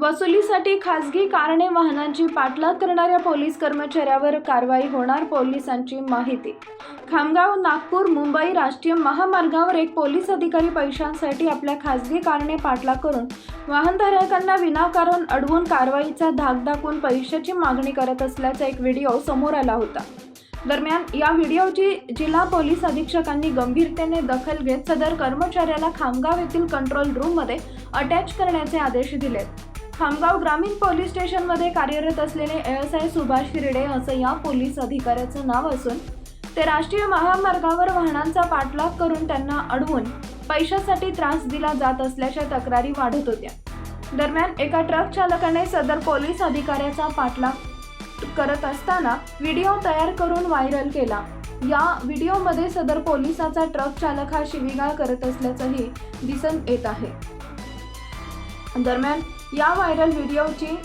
वसुलीसाठी खासगी कारणे वाहनांची पाठलाग करणाऱ्या पोलीस कर्मचाऱ्यावर कारवाई होणार पोलिसांची माहिती. खामगाव नागपूर मुंबई राष्ट्रीय महामार्गावर एक पोलीस अधिकारी पैशांसाठी आपल्या खासगी कारणे पाठलाग करून वाहनधारकांना विनाकारण अडवून कारवाईचा धाक दाखवून पैशाची मागणी करत असल्याचा एक व्हिडिओ समोर आला होता. दरम्यान या व्हिडिओची जिल्हा पोलीस अधीक्षकांनी गंभीरतेने दखल घेत सदर कर्मचाऱ्याला खामगाव येथील कंट्रोल रूममध्ये अटॅच करण्याचे आदेश दिले खामगाव ग्रामीण पोलीस स्टेशनमध्ये कार्यरत असलेले एस आय सुभाष हिरडे असं या पोलीस अधिकाऱ्याचं नाव असून ते राष्ट्रीय महामार्गावर वाहनांचा पाठलाग करून त्यांना अडवून पैशासाठी त्रास दिला जात असल्याच्या तक्रारी वाढत होत्या. दरम्यान एका ट्रक चालकाने सदर पोलीस अधिकाऱ्याचा पाठलाग करत असताना व्हिडिओ तयार करून व्हायरल केला. या व्हिडिओमध्ये सदर पोलिसाचा ट्रक चालक हा शिवीगाळ करत असल्याचंही दिसून येत आहे. दरम्यान या व्हायरल व्हिडिओची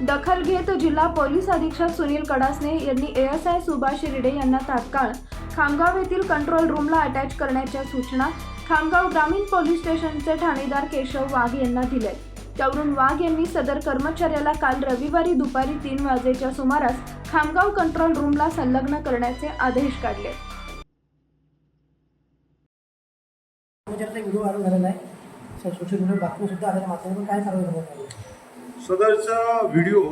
दखल घेत जिल्हा पोलीस अधीक्षक सुनील कडासने यांनी एएसआय सुभाष रिडे यांना तात्काळ खामगाव येथील कंट्रोल रूमला अटॅच करण्याच्या सूचना खामगाव ग्रामीण पोलीस स्टेशनचे ठाणेदार केशव वाघ यांना दिले त्यावरून वाघ यांनी सदर कर्मचाऱ्याला काल रविवारी दुपारी तीन वाजेच्या सुमारास खामगाव कंट्रोल रूमला संलग्न करण्याचे आदेश काढले. सोशल मीडियावर बातमी सुद्धा आलेल्या माध्यमातून काय कारवाई करण्यात आली सदरचा व्हिडिओ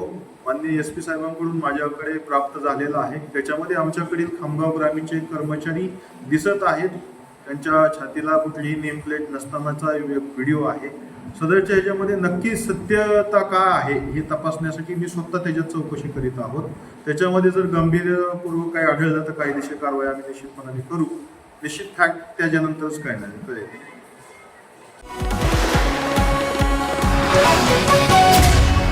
माननीय एस पी साहेबांकडून माझ्याकडे प्राप्त झालेला आहे. त्याच्यामध्ये आमच्याकडील खामगाव ग्रामीणचे कर्मचारी दिसत आहेत. त्यांच्या छातीला कुठलीही नेम प्लेट नसतानाचा व्हिडिओ आहे. सदरच्या ह्याच्यामध्ये नक्की सत्यता काय आहे हे तपासण्यासाठी मी स्वतः त्याच्यात चौकशी करीत आहोत. त्याच्यामध्ये जर गंभीरपूर्वक काही आढळलं तर कायदेशीर कारवाई आम्ही निश्चितपणाने करू. निश्चित फॅक्ट त्याच्यानंतरच काय नाही कळेल.